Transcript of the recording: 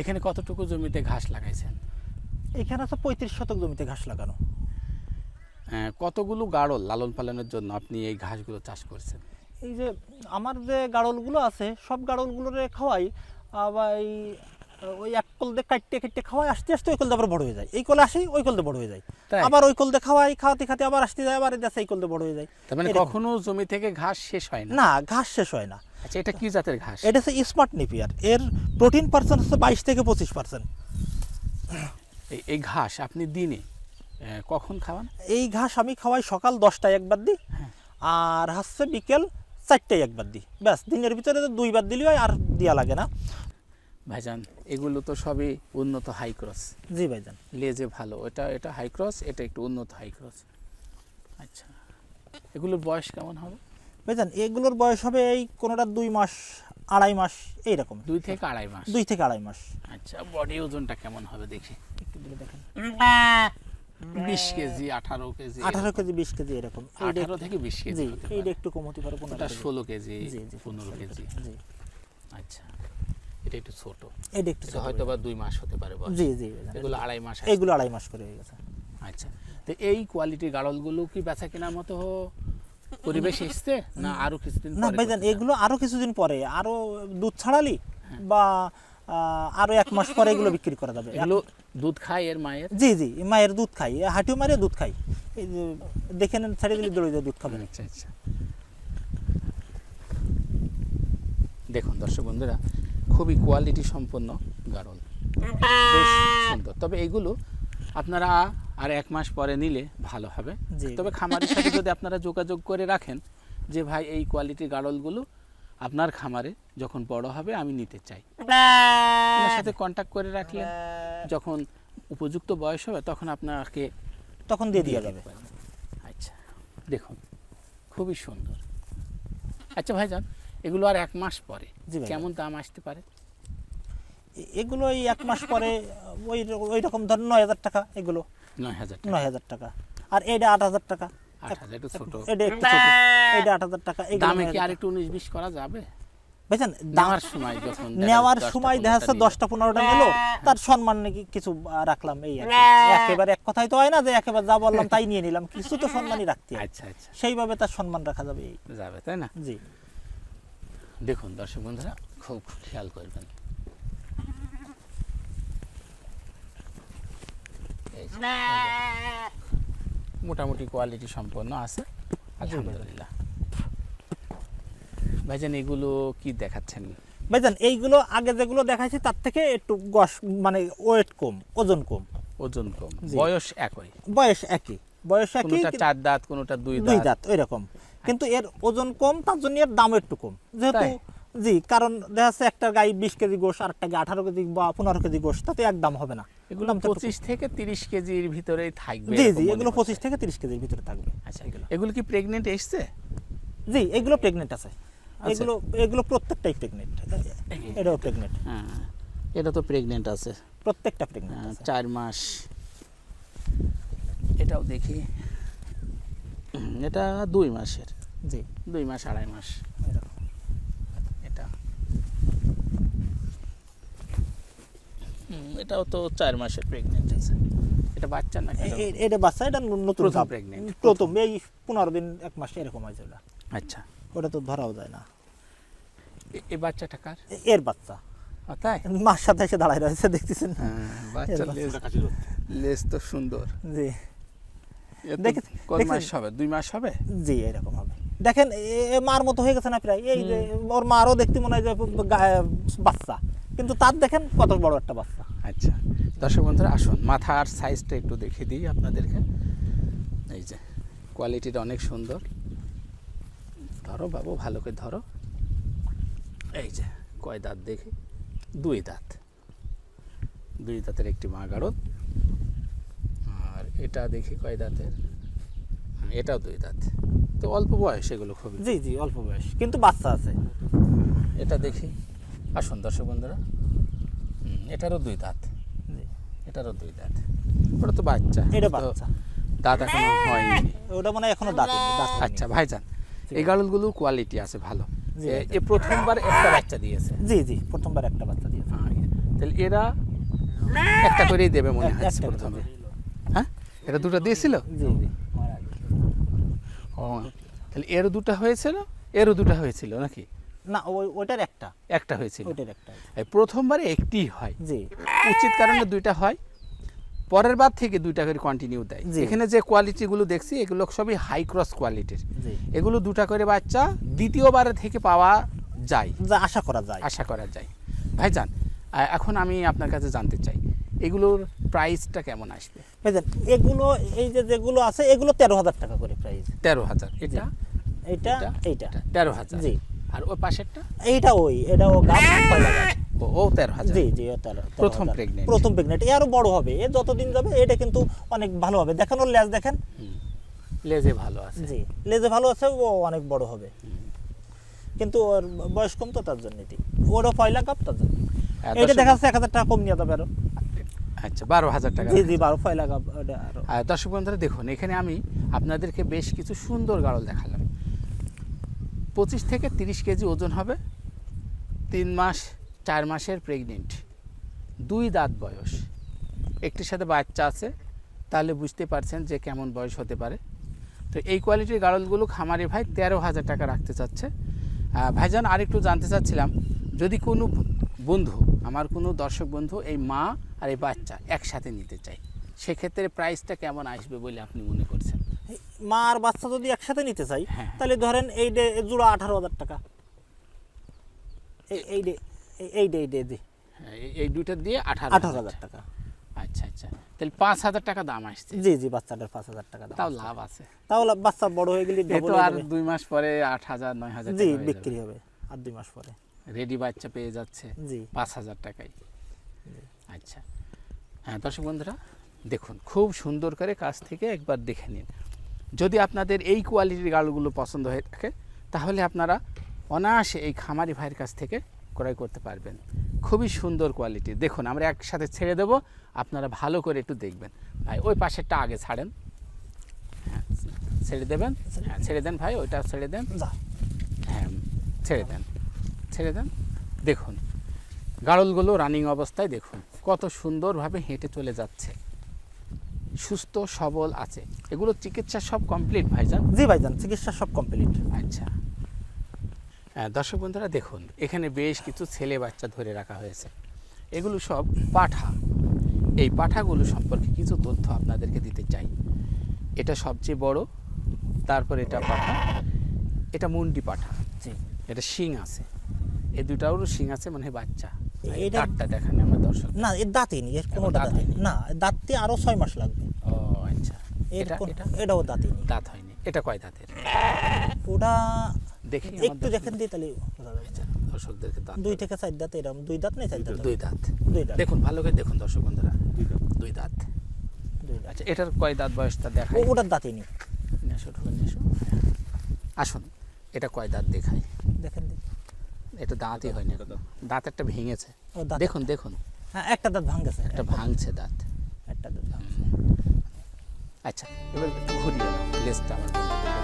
এখানে কতটুকু জমিতে ঘাস লাগাইছেন? এখানে আছে পঁয়ত্রিশ শতক জমিতে ঘাস লাগানো। কতগুলো গাড়ল লালন পালনের জন্য আপনি এই ঘাসগুলো চাষ করছেন? এই যে আমার যে গাড়লগুলো আছে সব গাড়লগুলোরে খাওয়াই আবার এই ওই এক কল দিয়ে কাটতে কাটতে খাওয়াই আস্তে আস্তে ওই কল দিয়ে আবার বড় হয়ে যায়। এই কলে আসি ওই কল দিয়ে বড় হয়ে যায়। আবার ওই কল দিয়ে খাওয়াই খাওয়াতে খাতে আবার আসতে যায় আবার দেশে এই কল দিয়ে বড় হয়ে যায়। তার মানে কখনো জমি থেকে ঘাস শেষ হয় না? না ঘাস শেষ হয় না। আচ্ছা এটা কি জাতের ঘাস? এটা হচ্ছে স্মার্ট নেপিয়ার। এর প্রোটিন পার্সেন্ট হচ্ছে বাইশ থেকে পঁচিশ পার্সেন্ট। এই- ঘাস আপনি দিনে কখন খাওয়ান? এই ঘাস আমি খাওয়াই সকাল দশটায় একবার দিই হ্যাঁ। আর হচ্ছে বিকেল চারটায় একবার দিই। ব্যাস দিনের ভিতরে তো দুইবার দিলেও আর দেওয়া লাগে না। ভাইজান এগুলো তো সবই উন্নত হাই ক্রস। জি ভাইজান। লেজে ভালো এটা এটা হাই ক্রস এটা একটু উন্নত হাই ক্রস। আচ্ছা এগুলোর বয়স কেমন হবে? ভাইজান এগুলোর বয়স হবে এই কোনোটা দুই মাস আড়াই মাস এইরকম। দুই থেকে আড়াই মাস? দুই থেকে আড়াই মাস। আচ্ছা বডি ওজনটা কেমন হবে দেখি? একটু দেখেন। বিশ কেজি আঠারো কেজি আঠারো কেজি বিশ কেজি এরকম। আঠারো থেকে বিশ কেজি এইটা একটু কম হতে পারে পনেরো ষোলো কেজি পনেরো কেজি জি। আচ্ছা এটা একটু ছোট। এইটা একটু হয়তো বা দুই মাস হতে পারে জি জি এগুলো আড়াই মাস এগুলো আড়াই মাস করে হয়ে গেছে। আচ্ছা তো এই কোয়ালিটির গাড়লগুলো কি বেচা কেনার মতো পরিবেশ এসছে? না আরও কিছুদিন না ভাইজান এগুলো আরও কিছুদিন পরে আরও দুধ ছাড়ালি হ্যাঁ। বা আরও এক মাস পরে এগুলো বিক্রি করা যাবে? এগুলো দুধ খায় এর মায়ের? জি জি মায়ের দুধ খাই হাঁটিও মারে দুধ খাই এই দেখে নেন ছাড়িয়ে দিলে দৌড়ে দুধ খাবে। আচ্ছা আচ্ছা। দেখুন দর্শক বন্ধুরা খুবই কোয়ালিটি সম্পন্ন গাড়ল বেশ সুন্দর। তবে এগুলো আপনারা আর এক মাস পরে নিলে ভালো হবে। তবে খামারের সাথে যদি আপনারা যোগাযোগ করে রাখেন যে ভাই এই কোয়ালিটির গাড়লগুলো আপনার খামারে যখন বড় হবে আমি নিতে চাই। আপনার সাথে কন্ট্যাক্ট করে রাখলেন। যখন উপযুক্ত বয়স হবে তখন আপনাকে তখন দিয়ে দেওয়া দিয়ে যাবে। আচ্ছা দেখুন খুবই সুন্দর। আচ্ছা ভাইজান এগুলো আর এক মাস পরে কেমন দাম আসতে পারে? এগুলো এই এক মাস পরে ওই ওই রকম ধর নয় হাজার টাকা এগুলো। নয় হাজার নয় হাজার টাকা। আর এটা আট হাজার টাকা। দাম নেওয়ার সময় দেখা যাচ্ছে সময় 10টা দেখা যাচ্ছে 15টা দশটা পনেরোটা নিল তার সম্মান নাকি কিছু রাখলাম এই আর কি। একেবারে এক কথাই তো হয় না যে একেবারে যা বললাম তাই নিয়ে নিলাম কিছু তো সম্মানই রাখতে। আচ্ছা আচ্ছা। সেইভাবে তার সম্মান রাখা যাবে যাবে তাই না? জি। দেখুন দর্শক বন্ধুরা খুব খেয়াল করবেন এই যে, এই যে। মোটামুটি কোয়ালিটি সম্পন্ন আছে আলহামদুলিল্লাহ। ভাইজান এগুলো কি দেখাচ্ছেন? ভাইজান এইগুলো আগে যেগুলো দেখাইছি তার থেকে একটু গস মানে ওয়েট কম ওজন কম। ওজন কম। বয়স একই? বয়স একই। বয়স একই কোনোটা চার দাঁত কোনোটা দুই দাঁত দুই দাঁত? দাঁত ওই রকম কিন্তু এর ওজন কম তার জন্য এর দাম একটু কম। যেহেতু জি কারণ দেখা যাচ্ছে একটা গাই বিশ কেজি গোশ আর একটা গাই আঠারো কেজি বা পনেরো কেজি গোশ তাতে এক দাম হবে না। এগুলো। পঁচিশ থেকে তিরিশ কেজির ভিতরেই থাকবে জি জি এগুলো পঁচিশ থেকে তিরিশ কেজির ভিতরে থাকবে আচ্ছা এগুলো। কি প্রেগনেন্ট এসছে? জি এগুলো প্রেগনেন্ট আছে। আচ্ছা। এগুলো এগুলো প্রত্যেকটাই প্রেগনেন্ট এটাও প্রেগনেন্ট হ্যাঁ এটা তো প্রেগনেন্ট আছে। প্রত্যেকটা প্রেগনেন্ট চার মাস। এটাও দেখি। এটা দুই মাসের। জি। দুই মাস আড়াই মাস এরকম। এটা হুম, এটাও তো চার মাসের প্রেগনেন্ট আছে এটা বাচ্চা এ- এটা বাচ্চা এটা নতুন প্রথম গাব। প্রথম এই পনেরো দিন এক মাস এরকম ওটা। আচ্ছা। ওটা তো ধরাও যায় না। এ- বাচ্চাটা কার? এর বাচ্চা। তাই? মার সাথে এসে দাঁড়ায় রয়েছে দেখতেছেন? না? হ্যাঁ, বাচ্চার লেজ তো সুন্দর। জি। মাস হবে? দুই মাস হবে? জি এরকম হবে। দেখেন এ- মার মতো হয়ে গেছে না প্রায়? এই যে ওর মারও দেখতে মনে হয় যে বাচ্চা। কিন্তু তার দেখেন কত বড় একটা বাচ্চা। আচ্ছা দর্শক বন্ধুরা আসুন মাথার সাইজটা একটু দেখিয়ে দিই আপনাদেরকে। এই যে কোয়ালিটিটা অনেক সুন্দর। ধরো বাবু ভালো করে ধরো। এই যে কয় দাঁত দেখি? দুই দাঁত। দুই দাঁতের একটি মা গাড়ল আর এটা দেখি কয় দাঁতের? হ্যাঁ, এটাও দুই দাঁত। তো অল্প বয়স এগুলো খুবই। জি জি অল্প বয়স। কিন্তু বাচ্চা আছে। এটা দেখি। আসুন দর্শক বন্ধুরা। এটারও দুই দাঁত। এটারও দুই দাঁত। ওটা তো বাচ্চা। এটা বাচ্চা। দাঁত এখনও হয়নি। ওটা মানে এখনও দাঁত। আচ্ছা ভাইজান এই গাড়লগুলোর কোয়ালিটি আছে ভালো। এ- প্রথমবার একটা বাচ্চা দিয়েছে। জি জি প্রথমবার একটা বাচ্চা দিয়েছে। হ্যাঁ, তাহলে এরা একটা করেই দেবে মনে হয় প্রথমে। হ্যাঁ? এটা দুটো দিয়েছিল? জি জি ও তাহলে এরও দুটো হয়েছিল? এরও দুটো হয়েছিল নাকি? না ওই ওইটার একটা। একটা হয়েছিল। ওইটার একটা প্রথমবারে একটি হয়। জি। উচিত কারণে দুইটা হয়। পরের বার থেকে দুইটা করে কন্টিনিউ দেয়। এখানে যে কোয়ালিটিগুলো দেখছি এগুলো সবই হাই ক্রস কোয়ালিটির এগুলো দুটা করে বাচ্চা দ্বিতীয়বার থেকে পাওয়া যায়। যা আশা করা যায়। আশা করা যায়। ভাইজান এখন আমি আপনার কাছে জানতে চাই এগুলোর প্রাইসটা কেমন আসবে? বুঝলেন এগুলো এই যে যেগুলো আছে এগুলো তেরো হাজার টাকা করে প্রাইস তেরো হাজার। এটা এটা, এইটা। তেরো হাজার। জি। আর ওই পাশেরটা? এইটা ওই এটা ও গাছ পয়লা গাছ? ও তেরো হাজার। জি জি ও তেরো- প্রথম pregnant। প্রথম প্রেগনেন্ট এ আরও বড় হবে এ যতদিন যাবে এটা কিন্তু অনেক ভালো হবে। দেখেন ওর লেজ দেখেন। লেজে ভালো আছে। জি লেজে ভালো আছে ও অনেক বড় হবে। কিন্তু ওর বয়স কম তো তার জন্য ওরও পয়লা কাপ তার জন্য। হ্যাঁ, এটা দেখা যাচ্ছে এক হাজার টাকা কম নিয়ে যাবে আরও। আচ্ছা বারো হাজার টাকা জি জি বারো পয়লা কাপ ওটা আর। দর্শক বন্ধুরা দেখুন এখানে আমি আপনাদেরকে বেশ কিছু সুন্দর গাড়ল দেখালাম। পঁচিশ থেকে তিরিশ কেজি ওজন হবে। তিন মাস, চার মাসের প্রেগনেন্ট দুই দাঁত বয়স। একটির সাথে বাচ্চা আছে, তাহলে বুঝতে পারছেন যে কেমন বয়স হতে পারে। তো এই কোয়ালিটির গাড়লগুলো খামারে ভাই তেরো হাজার টাকা রাখতে চাচ্ছে। ভাইজান, আরেকটু জানতে চাচ্ছিলাম, যদি কোনো বন্ধু, আমার কোনো দর্শক বন্ধু এই মা আর এই বাচ্চা একসাথে নিতে চাই সেক্ষেত্রে প্রাইসটা কেমন আসবে বলে আপনি মনে করছেন? মা আর বাচ্চা যদি একসাথে নিতে চাই হ্যাঁ। তাহলে ধরেন এই ডে জোড়া আঠারো হাজার টাকা। এই ডে এই- ডে এই ডে জি হ্যাঁ, এই- দুইটা দিয়ে আঠারো আঠারো হাজার টাকা। আচ্ছা আচ্ছা। তাহলে পাঁচ হাজার টাকা দাম আসছে। জি জি বাচ্চাটার পাঁচ হাজার টাকা তাও লাভ আছে। তাহলে বাচ্চা বড় হয়ে গেলে তো আর দুই মাস পরে আট হাজার নয় হাজার জি বিক্রি হবে আর দুই মাস পরে। রেডি বাচ্চা পেয়ে যাচ্ছে জি। পাঁচ হাজার টাকায়। আচ্ছা। হ্যাঁ দর্শক বন্ধুরা দেখুন খুব সুন্দর করে কাছ থেকে একবার দেখে নিন। যদি আপনাদের এই কোয়ালিটির গাড়গুলো পছন্দ হয়ে থাকে তাহলে আপনারা অনায়াসে এই খামারি ভাইয়ের কাছ থেকে ক্রয় করতে পারবেন। খুবই সুন্দর কোয়ালিটি। দেখুন আমরা একসাথে ছেড়ে দেব আপনারা ভালো করে একটু দেখবেন। ভাই ওই পাশেরটা আগে ছাড়েন। হ্যাঁ ছেড়ে দেবেন? হ্যাঁ ছেড়ে দেন ভাই ওইটা ছেড়ে দেন। হ্যাঁ ছেড়ে দেন। ছেড়ে দেন। দেখুন গাড়লগুলো রানিং অবস্থায় দেখুন কত সুন্দরভাবে হেঁটে চলে যাচ্ছে। সুস্থ সবল আছে। এগুলো চিকিৎসা সব কমপ্লিট ভাইজান? জি ভাইজান চিকিৎসা সব কমপ্লিট আচ্ছা। হ্যাঁ, দর্শক বন্ধুরা দেখুন এখানে বেশ কিছু ছেলে বাচ্চা ধরে রাখা হয়েছে। এগুলো সব পাঠা। এই পাঠাগুলো সম্পর্কে কিছু তথ্য আপনাদেরকে দিতে চাই। এটা সবচেয়ে বড় তারপর এটা পাঠা। এটা মুন্ডি পাঠা। জি। এটা শিং আছে। এই দুটারও শিং আছে মানে বাচ্চা। এটা- দাঁতটা দেখান আমার দর্শক। না এর দাঁতই নেই এর কোনো দাঁত? না। দাঁততে আরও ছয় মাস লাগবে। ও আচ্ছা। এটা এটাও দাঁতই নেই দাঁত হয়নি। এটা কয় দাঁতের? ওটা দেখি একটু দেখেন দিই তাহলে। আচ্ছা, দর্শকদেরকে দাঁত দুই থেকে চার দাঁত এরকম দুই দাঁত নেই চার দাঁত? দুই দাঁত। দুই দাঁত। দেখুন ভালো করে দেখুন দর্শক বন্ধুরা। দুই দাঁত। দুই দাঁত। আচ্ছা এটার কয় দাঁত বয়সটা দেখাই? ওটার দাঁতই নেই। আসুন এটা কয় দাঁত দেখাই? দেখেন এটা দাঁতই হয়নি। দাঁত একটা ভেঙেছে। দেখুন দেখুন। হ্যাঁ একটা দাঁত ভাঙছে একটা ভাঙছে দাঁত। একটা দাঁত ভাঙছে। আচ্ছা এবার ঘুরিয়ে লেজটা আমার।